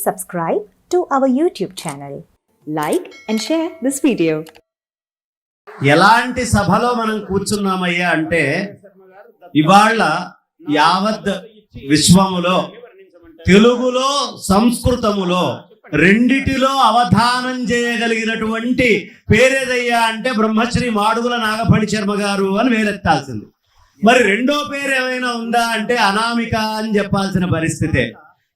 subscribe to our YouTube channel. Like and share this video. ఎలాంటి సభలో మనం కూర్చున్నామయ్యా అంటే ఇవాళ యావత్ విశ్వములో తెలుగులో సంస్కృతములో రెండిటిలో అవధానం చేయగలిగినటువంటి పేరేదయ్యా అంటే బ్రహ్మశ్రీ మాడుగుల నాగపణి శర్మ గారు అని వేలెత్తాల్సింది మరి రెండో పేరు ఏమైనా ఉందా అంటే అనామిక అని చెప్పాల్సిన పరిస్థితే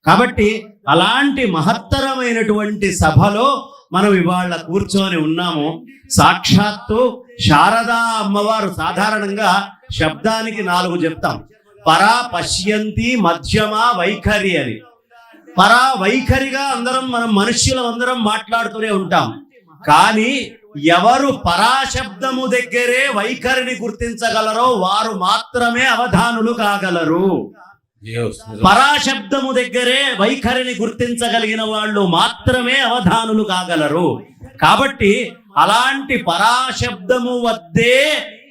కాబట్టి అలాంటి మహత్తరమైనటువంటి సభలో మనం ఇవాళ కూర్చొని ఉన్నాము. సాక్షాత్తు శారదా అమ్మవారు సాధారణంగా శబ్దానికి నాలుగు చెప్తాం. పరా పశ్యంతి మధ్యమ వైఖరి అని. పరా వైఖరిగా అందరం మనం మనుష్యులం అందరం మాట్లాడుతూనే ఉంటాం. కానీ ఎవరు పరాశబ్దము దగ్గరే వైఖరిని గుర్తించగలరో వారు మాత్రమే అవధానులు కాగలరు. పరాశబ్దము దగ్గరే వైఖరిని గుర్తించగలిగిన వాళ్ళు మాత్రమే అవధానులు కాగలరు. కాబట్టి అలాంటి పరాశబ్దము వద్దే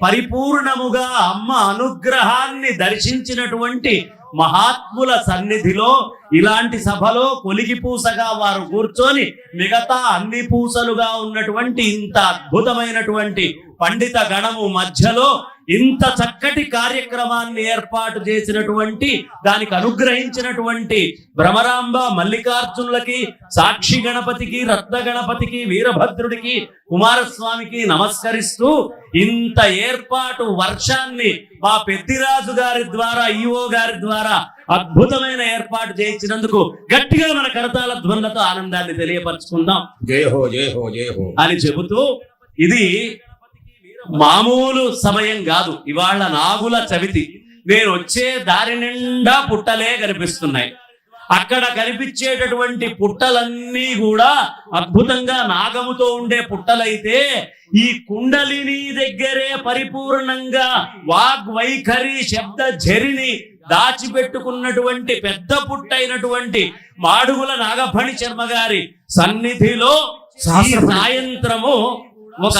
పరిపూర్ణముగా అమ్మ అనుగ్రహాన్ని దర్శించినటువంటి మహాత్ముల సన్నిధిలో ఇలాంటి సభలో కొలిగి పూసగా వారు కూర్చొని మిగతా అన్ని పూసలుగా ఉన్నటువంటి ఇంత అద్భుతమైనటువంటి పండిత గణము మధ్యలో ఇంత చక్కటి కార్యక్రమాన్ని ఏర్పాటు చేసినటువంటి దానికి అనుగ్రహించినటువంటి భ్రమరాంబ మల్లికార్జునులకి సాక్షి గణపతికి రత్న గణపతికి వీరభద్రుడికి కుమారస్వామికి నమస్కరిస్తూ ఇంత ఏర్పాటు వర్షాన్ని మా పెద్దిరాజు గారి ద్వారా ఈఓ గారి ద్వారా అద్భుతమైన ఏర్పాటు చేయించినందుకు గట్టిగా మన కరతాల ధ్వనులతో ఆనందాన్ని తెలియపరచుకుందాం. జయ హో జయ హో జయ హో అని చెబుతూ ఇది మామూలు సమయం కాదు. ఇవాళ నాగుల చవితి. నేను వచ్చే దారి నిండా పుట్టలే కనిపిస్తున్నాయి. అక్కడ కనిపించేటటువంటి పుట్టలన్నీ కూడా అద్భుతంగా నాగముతో ఉండే పుట్టలైతే ఈ కుండలిని దగ్గరే పరిపూర్ణంగా వాగ్ వైఖరి శబ్ద జరిని దాచిపెట్టుకున్నటువంటి పెద్ద పుట్టైనటువంటి మాడుగుల నాగఫణి శర్మ గారి సన్నిధిలో సాయంత్రము ఒక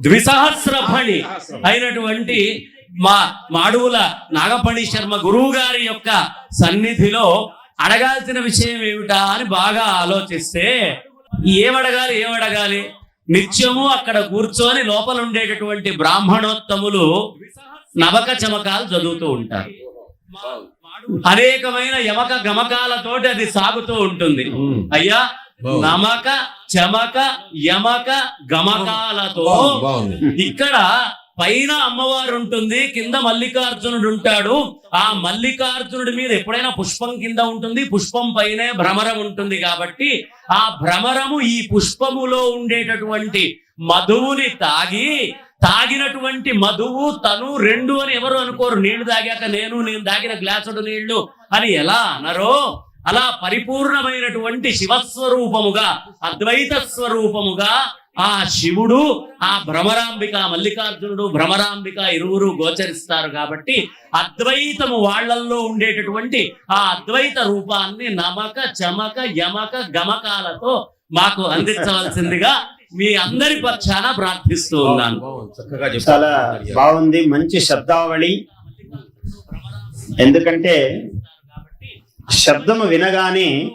పని ద్విసహస్ర ఫణి అయినటువంటి మా మాడువుల నాగపణి శర్మ గురువు గారి యొక్క సన్నిధిలో అడగాల్సిన విషయం ఏమిటా అని బాగా ఆలోచిస్తే ఏమడగాలి ఏమడగాలి? నిత్యము అక్కడ కూర్చొని లోపల ఉండేటటువంటి బ్రాహ్మణోత్తములు నవక చమకాలు చదువుతూ ఉంటారు. అనేకమైన యమక గమకాలతోటి అది సాగుతూ ఉంటుంది. అయ్యా. నమక చమక యమక గమకాలతో ఇక్కడ పైన అమ్మవారు ఉంటుంది కింద మల్లికార్జునుడు ఉంటాడు ఆ మల్లికార్జునుడి మీద ఎప్పుడైనా పుష్పం కింద ఉంటుంది పుష్పం పైనే భ్రమరం ఉంటుంది కాబట్టి ఆ భ్రమరము ఈ పుష్పములో ఉండేటటువంటి మధువుని తాగి తాగినటువంటి మధువు తను రెండు అని ఎవరు అనుకోరు. నీళ్ళు తాగాక నేను నేను తాగిన గ్లాసుడు నీళ్ళు అని ఎలా అనరో అలా పరిపూర్ణమైనటువంటి శివస్వరూపముగా అద్వైత స్వరూపముగా ఆ శివుడు ఆ భ్రమరాంబిక మల్లికార్జునుడు భ్రమరాంబిక ఇరువురు గోచరిస్తారు కాబట్టి అద్వైతము వాళ్ళల్లో ఉండేటటువంటి ఆ అద్వైత రూపాన్ని నమక చమక యమక గమకాలతో మాకు అందించవలసిందిగా మీ అందరి పక్షాన ప్రార్థిస్తూ ఉన్నాను. చాలా బాగుంది. మంచి శబ్దావళి. ఎందుకంటే శబ్దము వినగానే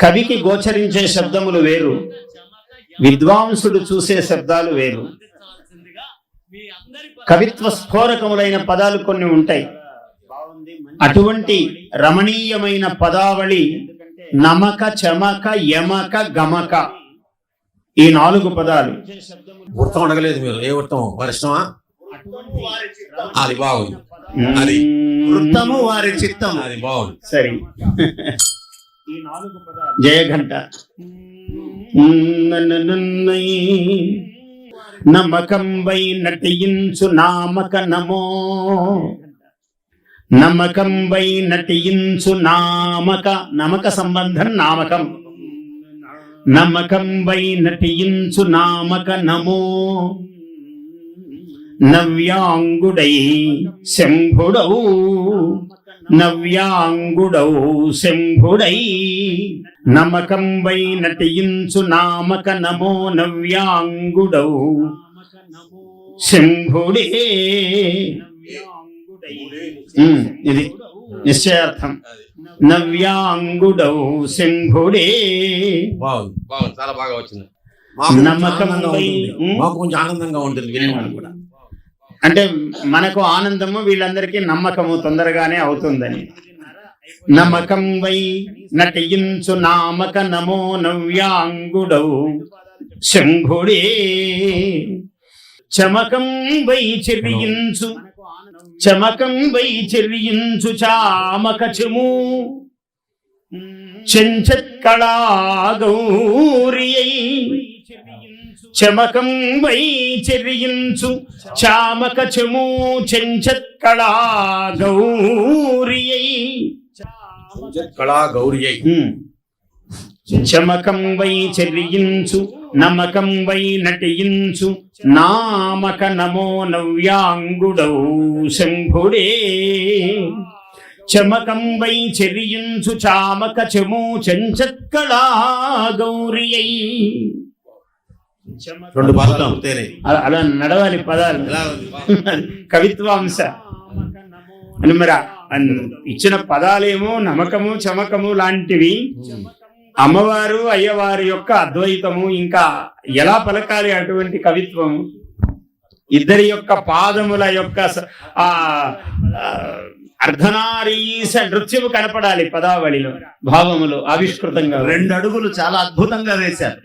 కవికి గోచరించే శబ్దములు వేరు. విద్వాంసుడు చూసే శబ్దాలు వేరు. కవిత్వ స్ఫోరకములైన పదాలు కొన్ని ఉంటాయి. అటువంటి రమణీయమైన పదావళి నమక చమక యమక గమక ఈ నాలుగు పదాలు. వృత్తం అడగలేదు మీరు. ఏ వృత్తం వరిష్టమా అది బాగుంది అది వృత్తము వారి చిత్తము. అది బాగుంది. సరే. జయఘంట నమ్మకంబై నటించు నామక నమో. నమ్మకంబై నటించు నామక నమక సంబంధం నామకం. నమ్మకంబై నటించు నామక నమో. నవ్యాంగుడై శంభుడౌ నవ్యాంగుడౌ శంభుడై. నమకంబై నటించు నామక నమో నవ్యాంగుడౌ శంభుడే. ఇది నిశ్చయార్థం. నవ్యాంగుడౌ శంభుడే. చాలా బాగా వచ్చింది. నమ్మకం ఆనందంగా వై- ఉంటుంది. ఉం? మాకు కొంచెం ఆనందంగా ఉంటుంది వినేవాళ్ళు కూడా. అంటే మనకు ఆనందము వీళ్ళందరికీ నమ్మకము తొందరగానే అవుతుందని. నమ్మకం వై నటించు నామక నమో నవ్యాంగుడౌ శంభుడే. చమకం వై చెరియించు చమకం వై చెరియించు చామక చెము. చెంచత్కళా గౌరియై చమకం వై చెరియించు చామక చెము చెంచత్కళా గౌరి కళా చమకం వై చెరియించు నమకం వై నటించు నామక నమో నవ్యాంగుడౌ శంభుడే. చమకం వై చెరియించు చామక చెము చెంచత్కళా గౌరి రెండు పదాలు అలా నడవాలి పదాలు. కవిత్వాంశ. అని మరి ఇచ్చిన పదాలేమో నమ్మకము చమకము లాంటివి. అమ్మవారు అయ్యవారి యొక్క అద్వైతము ఇంకా ఎలా పలకాలి అటువంటి కవిత్వము? ఇద్దరి యొక్క పాదముల యొక్క ఆ, అర్ధనారీస నృత్యము కనపడాలి పదావళిలో. భావములు ఆవిష్కృతంగా రెండు అడుగులు చాలా అద్భుతంగా వేశారు.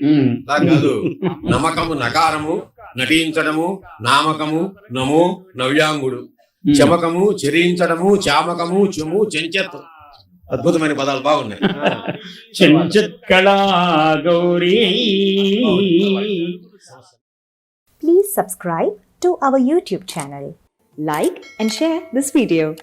కాదు. నమ్మకము నకారము నటించడము నామకము నమో నవ్యాంగుడు. చమకము చెరించడము చామకము చెము చెంచెత్ అద్భుతమైన పదాలు బాగున్నాయి. Gauri. Please subscribe to our YouTube channel. Like and share this video.